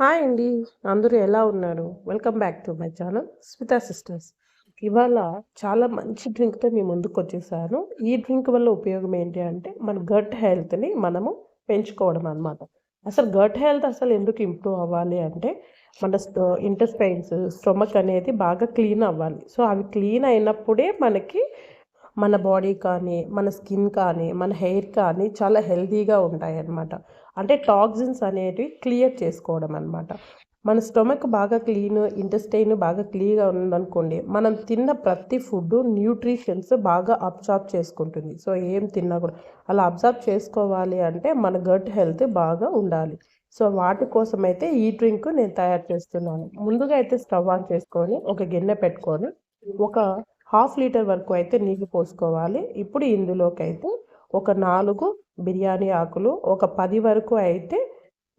Hi అండి అందరూ ఎలా ఉన్నారు? Welcome back to my channel Smitha sisters ఇవాళ చాలా మంచి డ్రింక్తో మీ ముందుకు వచ్చేసాను. ఈ డ్రింక్ వల్ల ఉపయోగం ఏంటి అంటే మన గట్ హెల్త్ని మనము పెంచుకోవడం అనమాట అసలు గట్ హెల్త్ అసలు ఎందుకు ఇంప్రూవ్ అవ్వాలి అంటే మన ఇంటెస్టైన్స్ స్టొమక్ అనేది బాగా క్లీన్ అవ్వాలి. సో అవి క్లీన్ అయినప్పుడే మనకి మన బాడీ కానీ మన స్కిన్ కానీ మన హెయిర్ కానీ చాలా హెల్తీగా ఉంటాయి అన్నమాట అంటే టాక్సిన్స్ అనేటివి క్లియర్ చేసుకోవడం అనమాట మన స్టొమక్ బాగా క్లీన్ ఇంటెస్టైన్ బాగా క్లీన్గా ఉందనుకోండి మనం తిన్న ప్రతి ఫుడ్ న్యూట్రిషన్స్ బాగా అబ్జార్బ్ చేసుకుంటుంది. సో ఏం తిన్నా కూడా అలా అబ్జార్బ్ చేసుకోవాలి అంటే మన గట్ హెల్త్ బాగా ఉండాలి. సో వాటి కోసం అయితే ఈ డ్రింక్ నేను తయారు చేస్తున్నాను. ముందుగా అయితే స్టవ్ ఆన్ చేసుకొని ఒక గిన్నె పెట్టుకొని ఒక హాఫ్ లీటర్ వరకు అయితే నీళ్ళు పోసుకోవాలి. ఇప్పుడు ఇందులోకి అయితే ఒక నాలుగు బిర్యానీ ఆకులు ఒక పది వరకు అయితే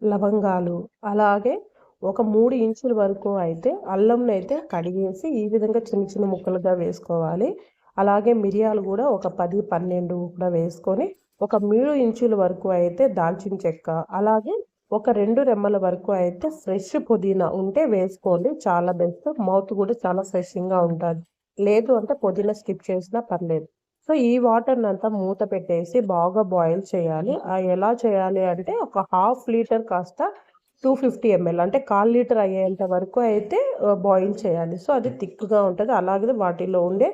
లవంగాలు అలాగే ఒక మూడు ఇంచుల వరకు అయితే అల్లంను అయితే కడిగేసి ఈ విధంగా చిన్న చిన్న ముక్కలుగా వేసుకోవాలి. అలాగే మిరియాలు కూడా ఒక పది పన్నెండు కూడా వేసుకొని ఒక మూడు ఇంచుల వరకు అయితే దాల్చిన చెక్క అలాగే ఒక రెండు రెమ్మల వరకు అయితే ఫ్రెష్ పుదీనా ఉంటే వేసుకోండి. చాలా బెస్ట్. మౌత్ కూడా చాలా ఫ్రెషింగ్గా ఉంటుంది. లేదు అంటే పుదీనా స్కిప్ చేసినా పర్లేదు. సో ఈ వాటర్ని అంతా మూత పెట్టేసి బాగా బాయిల్ చేయాలి. ఎలా చేయాలి అంటే ఒక హాఫ్ లీటర్ కాస్త టూ ఫిఫ్టీ ఎంఎల్ అంటే కాల్ లీటర్ అయ్యేంత వరకు అయితే బాయిల్ చేయాలి. సో అది థిక్గా ఉంటుంది. అలాగే వాటిలో ఉండే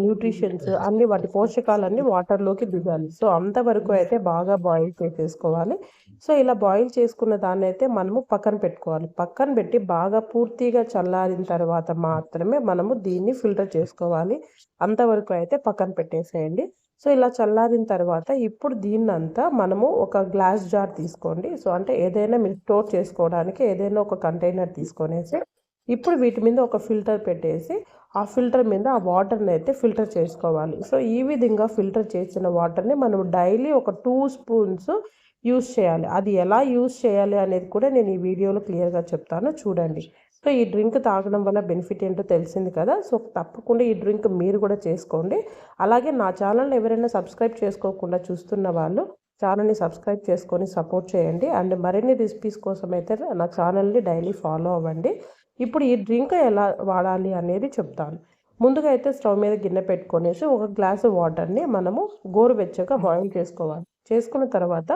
న్యూట్రిషన్స్ అన్ని వాటి పోషకాలన్నీ వాటర్లోకి దిగాలి. సో అంతవరకు అయితే బాగా బాయిల్ చేసేసుకోవాలి. సో ఇలా బాయిల్ చేసుకున్న దాన్ని అయితే మనము పక్కన పెట్టుకోవాలి. పక్కన పెట్టి బాగా పూర్తిగా చల్లారిన తర్వాత మాత్రమే మనము దీన్ని ఫిల్టర్ చేసుకోవాలి. అంతవరకు అయితే పక్కన పెట్టేసేయండి. సో ఇలా చల్లారిన తర్వాత ఇప్పుడు దీన్నంతా మనము ఒక గ్లాస్ జార్ తీసుకోండి. సో అంటే ఏదైనా మీరు స్టోర్ చేసుకోవడానికి ఏదైనా ఒక కంటైనర్ తీసుకొనేసి ఇప్పుడు వీటి మీద ఒక ఫిల్టర్ పెట్టేసి ఆ ఫిల్టర్ మీద ఆ వాటర్ని అయితే ఫిల్టర్ చేసుకోవాలి. సో ఈ విధంగా ఫిల్టర్ చేసిన వాటర్ని మనం డైలీ ఒక టూ స్పూన్స్ యూస్ చేయాలి. అది ఎలా యూస్ చేయాలి అనేది కూడా నేను ఈ వీడియోలో క్లియర్గా చెప్తాను. చూడండి. సో ఈ డ్రింక్ తాగడం వల్ల బెనిఫిట్ ఏంటో తెలిసింది కదా. సో తప్పకుండా ఈ డ్రింక్ మీరు కూడా చేసుకోండి. అలాగే నా ఛానల్ ఎవరైనా సబ్స్క్రైబ్ చేసుకోకుండా చూస్తున్న వాళ్ళు ఛానల్ని సబ్స్క్రైబ్ చేసుకొని సపోర్ట్ చేయండి. అండ్ మరిన్ని రెసిపీస్ కోసం అయితే నా ఛానల్ని డైలీ ఫాలో అవ్వండి. ఇప్పుడు ఈ డ్రింక్ ఎలా వాడాలి అనేది చెప్తాను. ముందుగా అయితే స్టవ్ మీద గిన్నె పెట్టుకొనేసి ఒక గ్లాసు వాటర్ని మనము గోరువెచ్చగా బాయిల్ చేసుకోవాలి. చేసుకున్న తర్వాత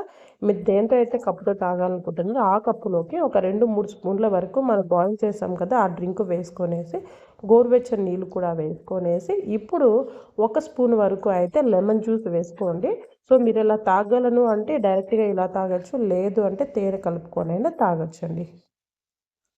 మీరు దేంతో అయితే కప్పుతో తాగాలనుకుంటున్నారో ఆ కప్పులోకి ఒక రెండు మూడు స్పూన్ల వరకు మనం బాయిల్ చేసాం కదా ఆ డ్రింక్ వేసుకొనేసి గోరువెచ్చని నీళ్ళు కూడా వేసుకొనేసి ఇప్పుడు ఒక స్పూన్ వరకు అయితే లెమన్ జ్యూస్ వేసుకోండి. సో మీరు ఇలా తాగలను అంటే డైరెక్ట్గా ఇలా తాగొచ్చు లేదు అంటే తేనె కలుపుకొనైనా తాగొచ్చండి.